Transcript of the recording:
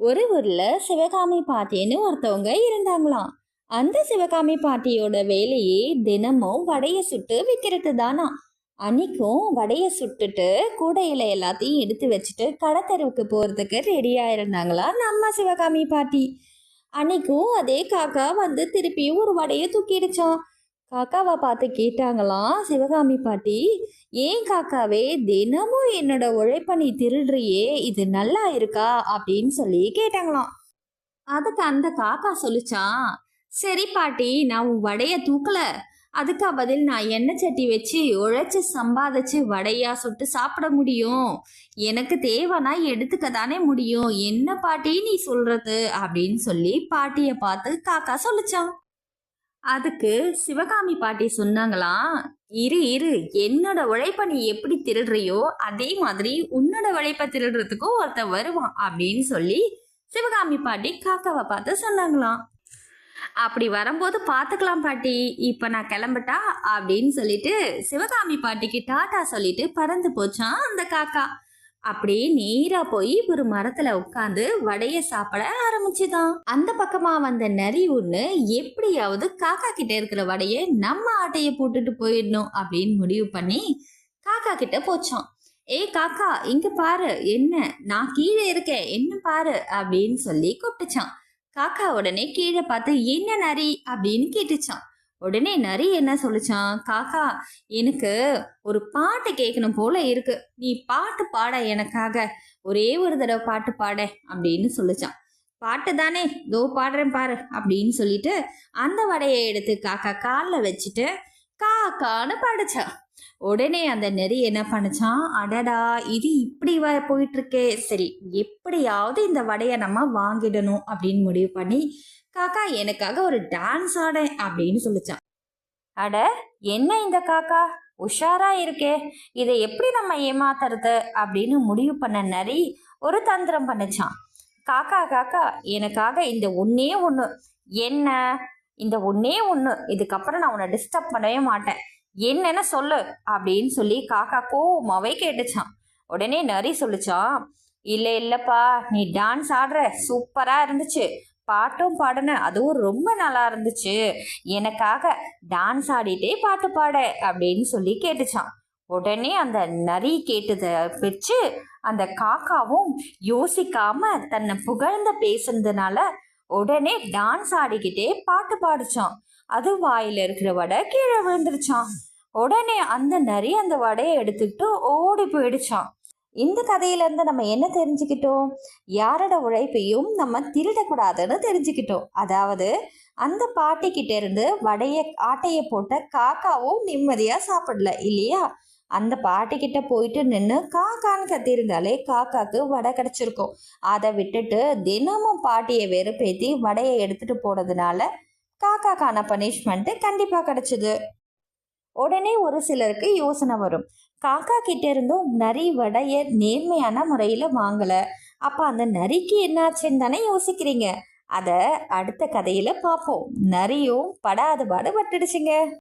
ஒரு ஊர்ல சிவகாமி பாட்டின்னு ஒருத்தவங்க இருந்தாங்களாம். அந்த சிவகாமி பாட்டியோட வேலையே தினமும் வடைய சுட்டு விற்கிறது தானா? அன்னைக்கும் வடைய சுட்டுட்டு கூடையில எல்லாத்தையும் எடுத்து வச்சுட்டு கடத்தெருவுக்கு போறதுக்கு ரெடியா இருந்தாங்களா நம்ம சிவகாமி பாட்டி? அன்னைக்கும் அதே காக்கா வந்து திருப்பியும் ஒரு வடையை தூக்கிடுச்சான் காக்காவை பார்த்து கேட்டாங்களாம் சிவகாமி பாட்டி ஏன் காக்காவே தினமும் என்னோட உழைப்ப நீ திருடுறியே இது நல்லா இருக்கா? அப்படின்னு சொல்லி கேட்டாங்களாம். அதுக்கு அந்த காக்கா சொல்லிச்சான் சரி பாட்டி நான் உன் வடைய தூக்கல. அதுக்கா பதில் நான் எண்ணெய் சட்டி வச்சு உழைச்சி சம்பாதிச்சு வடையா சுட்டு சாப்பிட முடியும். எனக்கு தேவைன்னா எடுத்துக்க தானே முடியும். என்ன பாட்டி நீ சொல்றது? அப்படின்னு சொல்லி பாட்டியை பார்த்து காக்கா சொல்லிச்சான் அதுக்கு சிவகாமி பாட்டி சொன்னாங்களாம் இரு இரு என்னோட உழைப்ப நீ எப்படி திருடுறியோ அதே மாதிரி உன்னோட உழைப்ப திருடுறதுக்கும் ஒருத்தன் வருவான் அப்படின்னு சொல்லி சிவகாமி பாட்டி காக்காவை பார்த்து சொன்னாங்களாம். அப்படி வரும்போது பார்த்துக்கலாம் பாட்டி இப்போ நான் கிளம்பட்டா அப்படின்னு சொல்லிட்டு சிவகாமி பாட்டிக்கு டாட்டா சொல்லிட்டு பறந்து போச்சான் அந்த காக்கா. அப்படியே நேரா போய் ஒரு மரத்துல உட்காந்து வடைய சாப்பிட ஆரம்பிச்சுதான் அந்த பக்கமா வந்த நரி ஒண்ணு எப்படியாவது காக்கா கிட்ட இருக்கிற வடைய நம்ம ஆட்டைய போட்டுட்டு போயிடணும் அப்படின்னு முடிவு பண்ணி காக்கா கிட்ட போச்சான் ஏய் காக்கா இங்க பாரு என்ன? நான் கீழே இருக்கேன் என்ன பாரு? அப்படின்னு சொல்லி கூப்பிட்டுச்சான் காக்கா உடனே கீழே பார்த்து என்ன நரி? அப்படின்னு கேட்டுச்சான் உடனே நரி என்ன சொல்லிச்சான் காக்கா எனக்கு ஒரு பாட்டு கேட்கணும் போல இருக்கு. நீ பாட்டு பாட எனக்காக. ஒரே ஒரு தடவை பாட்டு பாட அப்படின்னு சொல்லிச்சான் பாட்டு தானே தோ பாடுறேன் பாரு அப்படின்னு சொல்லிட்டு அந்த வடையை எடுத்து காக்கா காலில் வச்சுட்டு காக்கான்னு பாடிச்சான் உடனே அந்த நெறி என்ன பண்ணுச்சான் அடடா இது இப்படி வ போயிட்டு இருக்கே சரி எப்படியாவது இந்த வடையை நம்ம வாங்கிடணும் அப்படின்னு முடிவு பண்ணி காக்கா எனக்காக ஒரு டான்ஸ் ஆட அப்படின்னு சொல்லிச்சான் அட என்ன இந்த காக்கா? உஷாரா இருக்கே. இதை எப்படி நம்ம ஏமாத்துறது? அப்படின்னு முடிவு பண்ண நரி ஒரு தந்திரம் பண்ணுச்சான் காக்கா காக்கா எனக்காக இந்த ஒன்னே ஒன்று என்ன? இந்த ஒன்னே ஒன்று இதுக்கப்புறம் நான் உன்னை டிஸ்டர்ப் பண்ணவே மாட்டேன். என்னன்னு சொல்லு அப்படின்னு சொல்லி காக்கா கோவமாகவே கேட்டுச்சான் உடனே நரி சொல்லுச்சான் இல்லை இல்லைப்பா நீ டான்ஸ் ஆடுற. சூப்பராக இருந்துச்சு. பாட்டும் பாடின. அதுவும் ரொம்ப நல்லா இருந்துச்சு. எனக்காக டான்ஸ் ஆடிட்டே பாட்டு பாட அப்படின்னு சொல்லி கேட்டுச்சான் உடனே அந்த நரி கேட்டதை வச்சு அந்த காக்காவும் யோசிக்காம தன்னை புகழ்ந்த பேசுனதுனால உடனே டான்ஸ் ஆடிக்கிட்டே பாட்டு பாடிச்சான். அது வாயில இருக்கிற வடை கீழே விழுந்துருச்சான். உடனே அந்த நரி அந்த வடையை எடுத்துக்கிட்டு ஓடி போயிடுச்சான். இந்த கதையிலேருந்து நம்ம என்ன தெரிஞ்சுக்கிட்டோம்? யாரோட உழைப்பையும் நம்ம திருடக்கூடாதுன்னு தெரிஞ்சுக்கிட்டோம். அதாவது அந்த பாட்டிக்கிட்டேருந்து வடைய ஆட்டையை போட்ட காக்காவும் நிம்மதியாக சாப்பிடல இல்லையா? அந்த பாட்டிக்கிட்ட போயிட்டு நின்று காக்கான்னு கத்திருந்தாலே காக்காக்கு வடை கிடச்சிருக்கும். அதை விட்டுட்டு தினமும் பாட்டியை வெறுப்பேத்தி வடையை எடுத்துட்டு போனதுனால காக்காக்கான பனிஷ்மெண்ட்டு கண்டிப்பாக கிடச்சிது. உடனே ஒரு சிலருக்கு யோசனை வரும். காக்கா கிட்ட இருந்தும் நரி வடையை நேர்மையான முறையில் வாங்கலை. அப்போ அந்த நரிக்கு என்னாச்சுன்னு தானே யோசிக்கிறீங்க. அதை அடுத்த கதையில் பார்ப்போம் நரியும் படாத பாடு பட்டுடுச்சுங்க.